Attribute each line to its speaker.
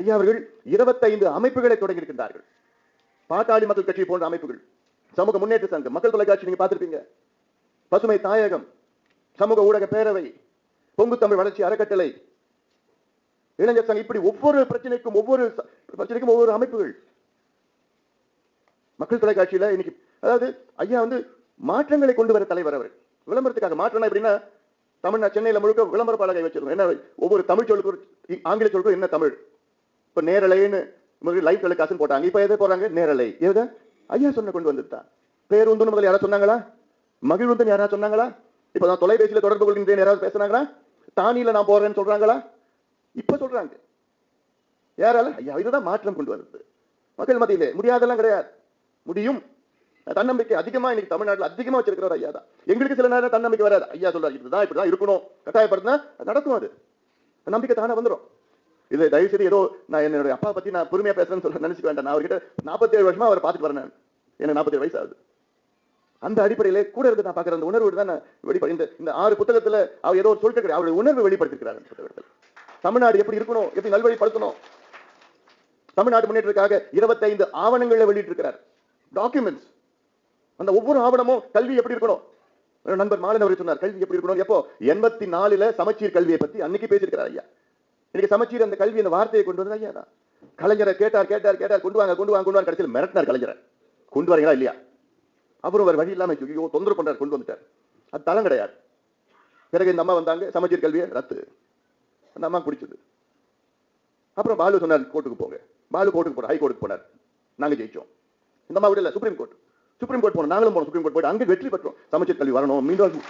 Speaker 1: ஐயா அவர்கள் இருபத்தைந்து அமைப்புகளை தொடங்கி இருக்கின்றார்கள் பாட்டாளி மக்கள் கட்சி போன்ற அமைப்புகள் சமூக முன்னேற்ற சங்கம் மக்கள் தொலைக்காட்சி நீங்க பார்த்திருப்பீங்க. பசுமை தாயகம் சமூக ஊடக பேரவை பொங்கு தமிழ் வளர்ச்சி அறக்கட்டளை. இளைஞர் சங்கம் இப்படி ஒவ்வொரு பிரச்சனைக்கும் ஒவ்வொரு பிரச்சனைக்கும் ஒவ்வொரு அமைப்புகள். மக்கள் தொலைக்காட்சியில இன்னைக்கு அதாவது ஐயா வந்து மாற்றங்களை கொண்டு வர தலைவர் அவர். விளம்பரத்துக்காக மாற்றம் எப்படின்னா தமிழ்நா சென்னையில முழுக்க விளம்பர பலகை வச்சிருக்கோம். என்ன ஒவ்வொரு தமிழ் சொல்லுக்கு ஆங்கில சொல்லுக்கு என்ன தமிழ்? இப்ப நேரலைன்னு லைவ் டெலிகாஸ்ட் போட்டாங்க. இப்ப எதை போறாங்க நேரலை. எது? ஐயா சொன்ன கொண்டு வந்துட்டான் பேருந்துன்னு முதல்ல யாராவது சொன்னாங்களா? மகிழ்வுந்தன் யாராவது சொன்னாங்களா? இப்ப நான் தொலைபேசியில தொடர்பு கொள்கின்றேன் யாராவது பேசுனாங்களா? தானியில நான் போறேன்னு சொல்றாங்களா? இப்ப சொல்றாங்க. யாரால? ஐயா இதுதான் மாற்றம் கொண்டு வருது மக்கள் மத்தியிலே முடியாதெல்லாம் கிடையாது. முடியும். தன்னம்பிக்கை அதிகமா இன்னைக்கு தமிழ்நாட்டுல அதிகமா வச்சிருக்கிறார் ஐயா தான். எங்களுக்கு சில நேரம் தன்னம்பிக்கை வராது. ஐயா சொல்றாரு இதுதான் இப்படிதான் இருக்கணும். கட்டாயப்படுத்தினா நடக்கும் அது. நம்பிக்கை தானே வந்துரும். இது தயவு செய்து ஏதோ நான் என்னுடைய அப்பா பத்தி நான் பெருமையா பேசுறேன்னு சொல்ல நினைச்சுக்க வேண்டாம். நான் அவர்கிட்ட 47 வருஷமா அவரை பார்த்துட்டு வரேன். எனக்கு 47 வயசு ஆகுது அந்த அடிப்படையிலே கூட இருந்து நான் பாக்குற அந்த உணர்வு தான் நான் வெளிப்பட இந்த இந்த ஆறு புத்தகத்துல அவர் ஏதோ ஒரு சொல்லிட்டு கிடையாது அவருடைய உணர்வு வெளிப்படுத்திருக்கிறார் அந்த புத்தகத்தில். தமிழ்நாடு எப்படி இருக்கணும்? எப்படி நல்வழிப்படுத்தணும்? தமிழ்நாடு முன்னேற்றத்துக்காக 25 ஆவணங்களை வெளியிட்டிருக்கிறார். டாக்குமெண்ட்ஸ் அந்த ஒவ்வொரு ஆவணமும் கல்வி எப்படி இருக்கணும்? நண்பர் மாலன் அவர் சொன்னார் கல்வி எப்படி இருக்கணும்? எப்போ? எண்பத்தி நாலுல சமச்சீர் கல்வியை பத்தி அன்னைக்கு பேசியிருக்கிறார் ஐயா. இன்னைக்கு சமச்சீர் அந்த கல்வி அந்த வார்த்தையை கொண்டு வந்தது ஐயா தான் கலைஞரை கேட்டார் கேட்டார் கேட்டார் கொண்டு வாங்க கொண்டு வாங்க கொண்டு வாங்க கடைசியில் மிரட்டினார் கலைஞரை. கொண்டு வரீங்களா இல்லையா? அவரும் வேற வழி இல்லாம ஐயோ தொந்தரவு பண்றாரு கொண்டு வந்துட்டார். அது தளம் கிடையாது. பிறகு இந்த அம்மா வந்தாங்க சமச்சீர் கல்வியை ரத்து. அந்த அம்மா குடிச்சது. அப்புறம் பாலு சொன்னார் கோர்ட்டுக்கு போங்க. பாலு கோர்ட்டுக்கு போனார் ஹைகோர்ட்டுக்கு போனார். நாங்க ஜெயிச்சோம். இந்த அம்மா விடல சுப்ரீம் கோர்ட். சுப்ரீம் கோர்ட் போனோம் நாங்களும் போனோம் சுப்ரீம் கோர்ட் போயிட்டு அங்கே வெற்றி பெற்றோம். சமச்சீர் கல்வி வரணும் மீண்டும்